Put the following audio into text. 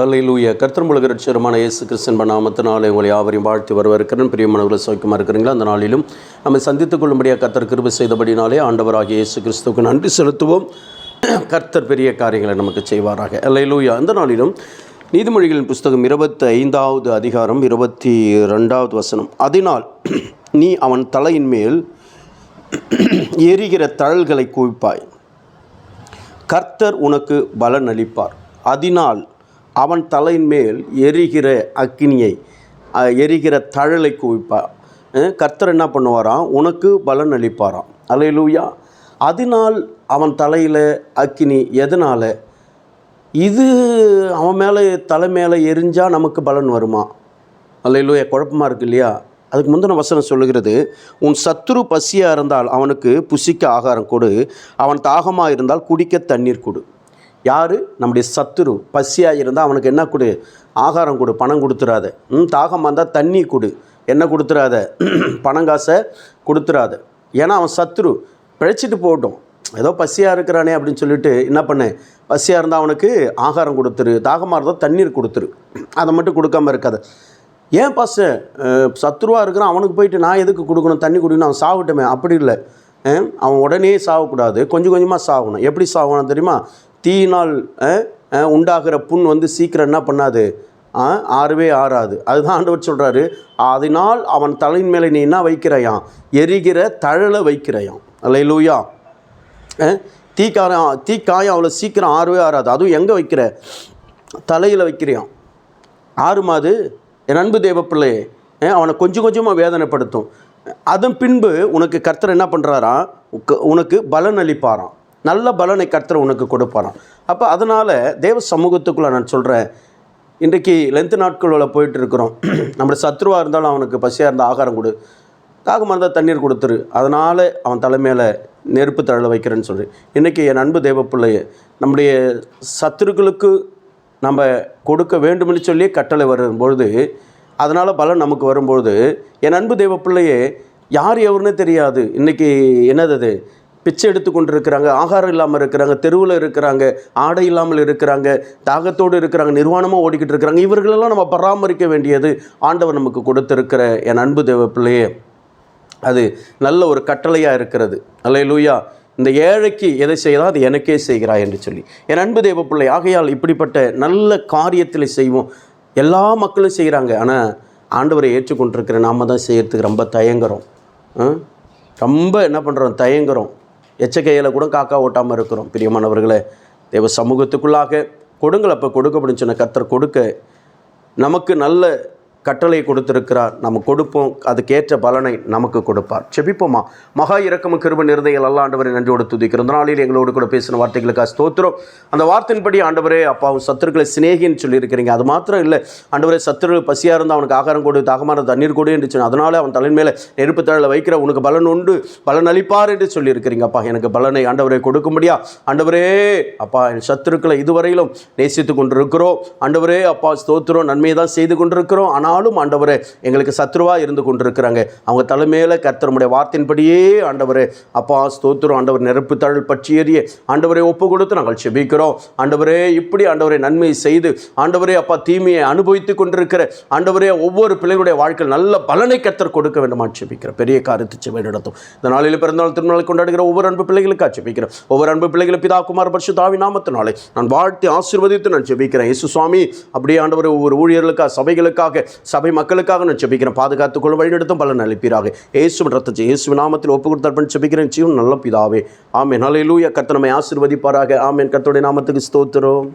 அல்லையிலூய கர்த்தர் முழுகிற சிறுமான இயேசு கிறிஸ்தன் நாமத்தினாலே உங்களை யாவரையும் வாழ்த்தி வரவிருக்கிறேன் பிரியமானவர்களை சௌக்கியமாக இருக்கிறீங்களா? அந்த நாளிலும் நம்ம சந்தித்துக் கொள்ளும்படியாக கர்த்தர் கிருபை செய்தபடினாலே ஆண்டவராகிய இயேசு கிறிஸ்துவுக்கு நன்றி செலுத்துவோம். கர்த்தர் பெரிய காரியங்களை நமக்கு செய்வாராக. அல்லையிலூயா அந்த நாளிலும் நீதிமொழிகளின் புஸ்தகம் இருபத்தி ஐந்தாவது அதிகாரம் இருபத்தி ரெண்டாவது வசனம். அதனால் நீ அவன் தலையின் மேல் எரிகிற தழல்களை குவிப்பாய். கர்த்தர் உனக்கு பலன் அளிப்பார் அதனால் அவன் தலையின் மேல் எரிகிற அக்கினியை எரிகிற தழலை குவிப்பார் கர்த்தர் என்ன பண்ணுவாராம்? உனக்கு பலன் அளிப்பாராம். அல்லேலூயா. அதனால் அவன் தலையில் அக்கினி எதனால்? இது அவன் மேலே தலை மேலே எரிஞ்சால் நமக்கு பலன் வருமா? அல்லையிலூயா குழப்பமாக இருக்கு இல்லையா? அதுக்கு முந்தின வசனம் சொல்லுகிறது உன் சத்துரு பசியாக இருந்தால் அவனுக்கு புசிக்க ஆகாரம் கொடு. அவன் தாகமாக இருந்தால் குடிக்க தண்ணீர் கொடு. யார்? நம்முடைய சத்துரு. பசியாக இருந்தால் அவனுக்கு என்ன கொடு? ஆகாரம் கொடு பணம் கொடுத்துறாத. ம் தாகமாக இருந்தால் தண்ணி கொடு. என்ன கொடுத்துறாத? பணம் காசை கொடுத்துறாத. ஏன்னா அவன் சத்துரு. பிழைச்சிட்டு போகட்டும். ஏதோ பசியாக இருக்கிறானே அப்படின்னு சொல்லிட்டு என்ன பண்ணு? பசியாக இருந்தால் அவனுக்கு ஆகாரம் கொடுத்துரு. தாகமாக இருந்தால் தண்ணீர் கொடுத்துரு. அதை மட்டும் கொடுக்காம இருக்காது. ஏன் பாஸ் சத்ருவாக இருக்கிறான் அவனுக்கு போயிட்டு நான் எதுக்கு கொடுக்கணும்? தண்ணி குடிக்கணும் அவன் சாகட்டுமே. அப்படி இல்லை. அவன் உடனே சாகக்கூடாது. கொஞ்சம் கொஞ்சமாக சாகணும். எப்படி சாகணும் தெரியுமா? தீயினால் உண்டாகிற புண் வந்து சீக்கிரம் என்ன பண்ணாது? ஆறவே ஆறாது. அதுதான் ஆண்டவர் சொல்கிறாரு அதனால் அவன் தலையின் மேலே நீ என்ன வைக்கிறாயாம்? எரிகிற தழலை வைக்கிறாயாம். அல்லையிலூயா அஹ், தீக்காரம் தீக்காயம் அவ்வளோ சீக்கிரம் ஆறவே ஆறாது. அதுவும் எங்கே வைக்கிற? தலையில் வைக்கிறியான் ஆறுமாது என் அன்பு தேவப்பிள்ளையே அவனை கொஞ்சம் கொஞ்சமாக வேதனைப்படுத்தும். அதன் பின்பு உனக்கு கர்த்தர் என்ன பண்ணுறாராம் உனக்கு பலன் அளிப்பாராம். நல்ல பலனை கர்த்தர் உனக்கு கொடுப்பாராம். அப்போ அதனால் தேவ சமூகத்துக்குள்ளே நான் சொல்கிறேன் இன்றைக்கு லென்த்து நாட்களில் போயிட்டு இருக்கிறோம். நம்முடைய சத்ருவாக இருந்தாலும் அவனுக்கு பசியாக இருந்தால் ஆகாரம் கொடு. தாகமாக இருந்தால் தண்ணீர் கொடுத்துரு. அதனால் அவன் தலைமையில் நெருப்பு தழல வைக்கிறேன்னு சொல்லி. இன்றைக்கி என் அன்பு தேவ நம்முடைய சத்துருக்களுக்கு நம்ம கொடுக்க வேண்டும்னு சொல்லி கட்டளை வரும்பொழுது அதனால் பலன் நமக்கு வரும்பொழுது என் அன்பு தேவப்பிள்ளையே யார் எவருன்னு தெரியாது. இன்றைக்கி என்னது அது? பிச்சை எடுத்து கொண்டு இருக்கிறாங்க ஆகாரம் இல்லாமல் இருக்கிறாங்க தெருவில் இருக்கிறாங்க ஆடை இல்லாமல் இருக்கிறாங்க தாகத்தோடு இருக்கிறாங்க நிர்வாணமாக ஓடிக்கிட்டு இருக்கிறாங்க. இவர்களெல்லாம் நம்ம பராமரிக்க வேண்டியது ஆண்டவர் நமக்கு கொடுத்திருக்கிற என் அன்பு தேவப்பிள்ளையே அது நல்ல ஒரு கட்டளையாக இருக்கிறது. அல்ல லூயா இந்த ஏழைக்கு எதை செய்தால் அது எனக்கே செய்கிறாய் என்று சொல்லி. என் அன்பு தேவ பிள்ளை ஆகையால் இப்படிப்பட்ட நல்ல காரியத்தில் செய்வோம். எல்லா மக்களும் செய்கிறாங்க. ஆனால் ஆண்டவரை ஏற்றுக்கொண்டிருக்கிற நாம தான் செய்கிறதுக்கு ரொம்ப தயங்குறோம். ஆ? ரொம்ப என்ன பண்ணுறோம் தயங்குறோம். எச்சக்கையில் கூட காக்கா ஓட்டாமல் இருக்கிறோம். பிரியமானவர்களே தேவ சமூகத்துக்குள்ளாக கொடுங்கள். அப்போ கொடுக்கப்படும் சொன்ன கத்தர் கொடுக்க நமக்கு நல்ல கட்டளை கொடுத்திருக்கிறார். நம்ம கொடுப்போம். அதுக்கேற்ற பலனை நமக்கு கொடுப்பார். செபிப்போமா? மகா இரக்கமும் கிருப நிறதைகள் அல்ல ஆண்டவரை நன்றியோடு துதிக்கிறோம். இந்த நாளில் எங்களோடு கூட பேசின வார்த்தைகளுக்காக ஸ்தோத்திரம். அந்த வார்த்தையின்படி ஆண்டவரே அப்பாவும் சத்துருக்களை சிநேகின்னு சொல்லியிருக்கிறீங்க. அது மாத்திரம் இல்லை. ஆண்டவரே சத்துரு பசியாக இருந்தால் அவனுக்கு ஆகாரம் கொடு தாகமான தண்ணீர் கொடு என்று சொன்ன அதனால் அவன் தலைமையில் மேலே நெருப்பு தழலை வைக்கிற உனக்கு பலன் உண்டு பலன் அளிப்பார் என்று சொல்லியிருக்கிறீங்க. அப்பா எனக்கு பலனை ஆண்டவரை கொடுக்கும்படியா? ஆண்டவரே அப்பா என் சத்துருக்களை இதுவரையிலும் நேசித்து கொண்டிருக்கிறோம். ஆண்டவரே அப்பா ஸ்தோத்திரம் நன்மையை தான் செய்து கொண்டிருக்கிறோம். நாளும் ஆண்டவர் எங்களுக்கு சத்ருவாக இருந்து கொண்டிருக்கிறாங்க. அவங்க தலைமையில் கர்த்தருடைய வார்த்தையின்படியே ஆண்டவர் அப்பா ஸ்தோத்திரம் ஆண்டவர் நெருப்பு தழல் பற்றி ஏறிய ஆண்டவரை ஒப்பு கொடுத்து நாங்கள் செபிக்கிறோம். ஆண்டவரே இப்படி ஆண்டவரை நன்மை செய்து ஆண்டவரே அப்பா தீமையை அனுபவித்து கொண்டிருக்கிற ஆண்டவரே ஒவ்வொரு பிள்ளைகளுடைய வாழ்க்கையில் நல்ல பலனை கர்த்தர் கொடுக்க வேண்டுமா. செபிக்கிற பெரிய காரியத்தை செவை நடத்தும் இந்த நாளில் பிறந்தநாள் திருநாள் கொண்டாடுகிற ஒவ்வொரு அன்பு பிள்ளைகளுக்காக செபிக்கிறோம். ஒவ்வொரு அன்பு பிள்ளைகளை பிதா குமார் பரிசு தாவி நாமத்தினாலே நான் வாழ்த்தி ஆசீர்வதித்து நான் ஜெபிக்கிறேன் இயேசு சுவாமி அப்படியே ஆண்டவர் ஒவ்வொரு ஊழியர்களுக்காக சபைகளுக்காக சபை மக்களுக்காக நான் செபிக்கிறேன் பாதுகாத்துக் கொள்ள வழிநடத்தும் பலன் அளிப்பீராக. இயேசு ரத்தத்தை இயேசு நாமத்தில் ஒப்பு கொடுத்தர்ப்பன் செபிக்கிறேன் ஜீவன் நல்ல பிதாவே. ஆமென். ஹalleluya. கத்தனமை நம்மை ஆசீர்வதிப்பாராக. ஆமேன். கர்த்தருடைய நாமத்துக்கு ஸ்தோத்திரம்.